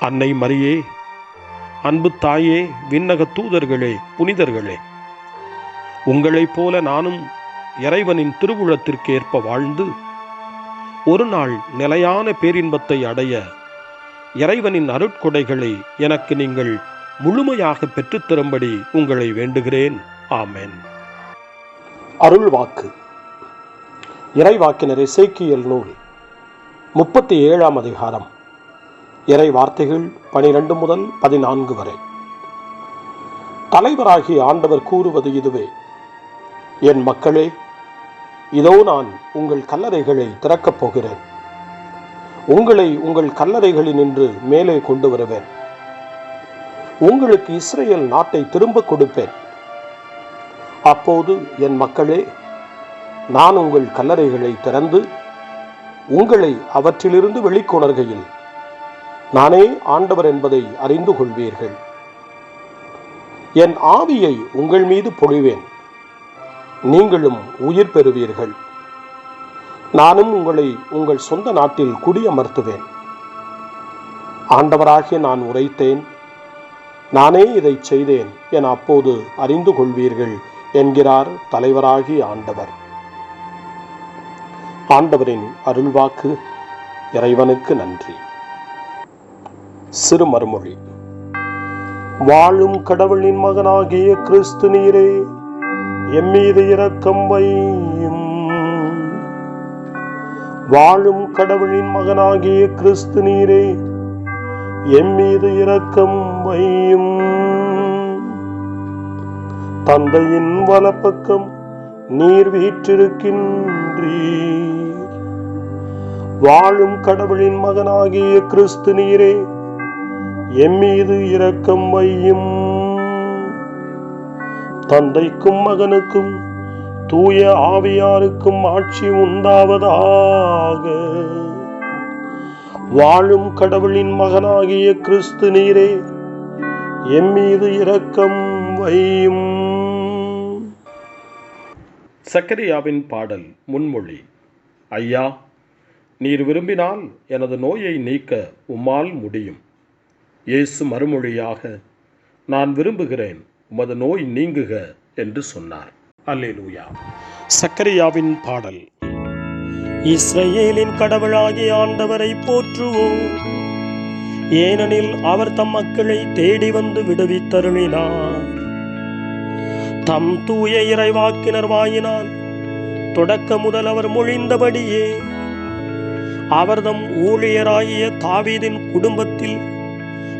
அன்னை மரியே அன்பு தாயே விண்ணக தூதர்களே புனிதர்களே உங்களைப் போல நானும் இறைவனின் திருவுளத்திற்கு ஏற்ப வாழ்ந்து ஒரு நாள் நிலையான பேரின்பத்தை அடைய இறைவனின் அருட்கொடைகளை எனக்கு நீங்கள் முழுமையாக பெற்றுத்தரும்படி உங்களை வேண்டுகிறேன். ஆமேன். அருள் வாக்கு இறைவாக்கினர் இசைக்கியல் நூல் முப்பத்தி ஏழாம் அதிகாரம். இறை வார்த்தைகள் பனிரெண்டு முதல் பதினான்கு வரை. தலைவராகி ஆண்டவர் கூறுவது இதுவே என் மக்களே இதோ நான் உங்கள் கல்லறைகளை திறக்கப் போகிறேன். உங்களை உங்கள் கல்லறைகளினின்று மேலே கொண்டு வருவேன். உங்களுக்கு இஸ்ரேல் நாட்டை திரும்ப கொடுப்பேன். அப்போது என் மக்களே நான் உங்கள் கல்லறைகளை திறந்து உங்களை அவற்றிலிருந்து வெளிக்கொணர்கையில் நானே ஆண்டவர் என்பதை அறிந்து கொள்வீர்கள். என் ஆவியை உங்கள் மீது பொழிவேன் நீங்களும் உயிர் பெறுவீர்கள். நானும் உங்களை உங்கள் சொந்த நாட்டில் குடியமர்த்துவேன். ஆண்டவராகிய நான் உரைத்தேன். நானே இதை செய்தேன் என அப்போது அறிந்து கொள்வீர்கள் என்கிறார் தலைவராகி ஆண்டவர். ஆண்டவரின் அருள்வாக்கு இறைவனுக்கு நன்றி. சிறு மறுமொழி. வாழும் கடவுளின் மகனாகிய கிறிஸ்து நீரே எம்மீது இரக்கம் வையும். வாழும் கடவுளின் மகனாகிய கிறிஸ்து நீரே எம்மீது இரக்கம் வையும். தந்தையின் வலப்பக்கம் நீர் வீற்றிருக்கின்றீர். வாழும் கடவுளின் மகனாகிய கிறிஸ்து நீரே எம்மீது இரக்கம் வையும். தந்தைக்கும் மகனுக்கும் தூய ஆவியாருக்கும் ஆட்சி உண்டாவதாக. வாழும் கடவுளின் மகனாகிய கிறிஸ்து நீரே எம்மீது இரக்கம் வையும். சக்கரியாவின் பாடல் முன்மொழி ஐயா நீர் விரும்பினால் எனது நோயை நீக்க உம்மால் முடியும். இயேசு மறுமொழியாக நான் விரும்புகிறேன் உமது நோய் நீங்குக என்று சொன்னார். அல்லேலூயா. சக்கரியாவின் பாடல். இஸ்ரேலின் கடவுளாகிய ஆண்டவரை போற்றுவோம். ஏனெனில் அவர் தம் மக்களை தேடி வந்து விடுவித்தருளினார். தம் தூய இறைவாக்கினர் வாயினால் தொடக்க முதல் அவர் மொழிந்தபடியே அவர்தம் ஊழியராகிய தாவீதின் குடும்பத்தில்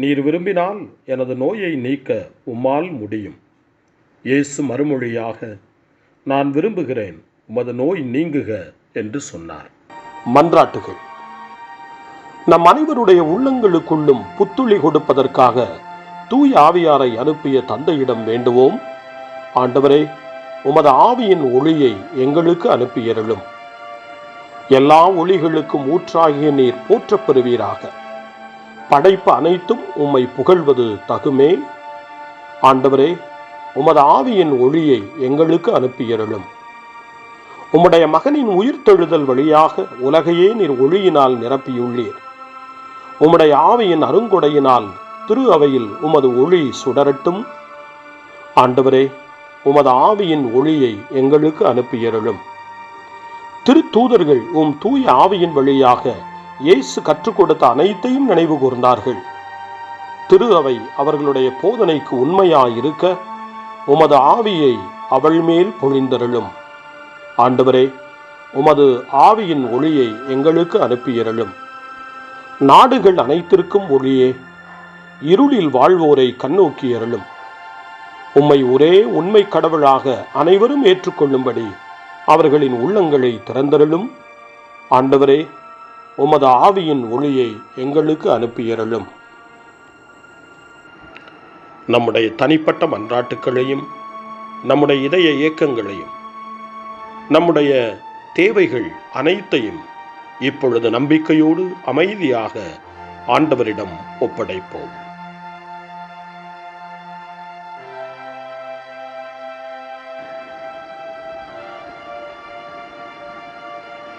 நீர் விரும்பினால் எனது நோயை நீக்க உம்மால் முடியும். இயேசு மறுமொழியாக நான் விரும்புகிறேன் உமது நோய் நீங்குக என்று சொன்னார். மன்றாட்டுகள். நம் அனைவருடைய உள்ளங்களுக்குள்ளும் புத்துளி கொடுப்பதற்காக தூய் ஆவியாரை அனுப்பிய தந்தையிடம் வேண்டுவோம். ஆண்டவரே உமது ஆவியின் ஒளியை எங்களுக்கு அனுப்பியருளும். எல்லா ஒளிகளுக்கும் ஊற்றாகிய நீர் போற்றப் பெறுவீராக. படைப்பு அனைத்தும் உம்மை புகழ்வது தகுமே. ஆண்டவரே உமது ஆவியின் ஒளியை எங்களுக்கு அனுப்பியருளும். உம்முடைய மகனின் உயிர்த்தெழுதல் வழியாக உலகையே நீர் ஒளியினால் நிரப்பியுள்ளீர். உம்முடைய ஆவியின் அருங்கொடையினால் திரு அவையில் உமது ஒளி சுடரட்டும். ஆண்டவரே உமது ஆவியின் ஒளியை எங்களுக்கு அனுப்பியருளும். திருத்தூதர்கள் உம் தூய ஆவியின் வழியாக இயேசு கற்றுக் கொடுத்த அனைத்தையும் நினைவு கூர்ந்தார்கள். திரு அவை அவர்களுடைய போதனைக்கு உண்மையாயிருக்க உமது ஆவியை அவள் மேல் பொழிந்தருளும். ஆண்டவரே உமது ஆவியின் ஒளியை எங்களுக்கு அனுப்பியிருளும். நாடுகள் அனைத்திற்கும் ஒளியே இருளில் வாழ்வோரை கண்ணோக்கியருளும் உம்மை ஒரே உண்மை கடவுளாக அனைவரும் ஏற்றுக்கொள்ளும்படி அவர்களின் உள்ளங்களை திறந்தருளும். ஆண்டவரே உமது ஆவியின் ஒளியை எங்களுக்கு அனுப்பியறலும் நம்முடைய தனிப்பட்ட மன்றாட்டுக்களையும் நம்முடைய இதய இயக்கங்களையும் நம்முடைய தேவைகள் அனைத்தையும் இப்பொழுது நம்பிக்கையோடு அமைதியாக ஆண்டவரிடம் ஒப்படைப்போம்.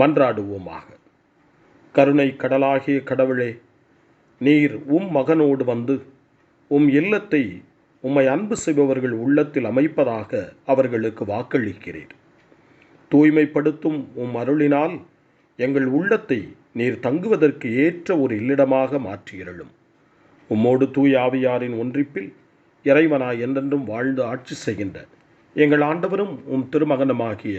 மன்றாடுவோமாக. கருணை கடலாகிய கடவுளே நீர் உம் மகனோடு வந்து உம் இல்லத்தை உம்மை அன்பு செய்பவர்கள் உள்ளத்தில் அமைப்பதாக அவர்களுக்கு வாக்களிக்கிறீர். தூய்மைப்படுத்தும் உம் அருளினால் எங்கள் உள்ளத்தை நீர் தங்குவதற்கு ஏற்ற ஒரு இல்லிடமாக மாற்றியிருளும். உம்மோடு தூய் ஆவியாரின் ஒன்றிப்பில் இறைவனாய் என்றென்றும் வாழ்ந்து ஆட்சி செய்கின்ற எங்கள் ஆண்டவரும் உம் திருமகனமாகிய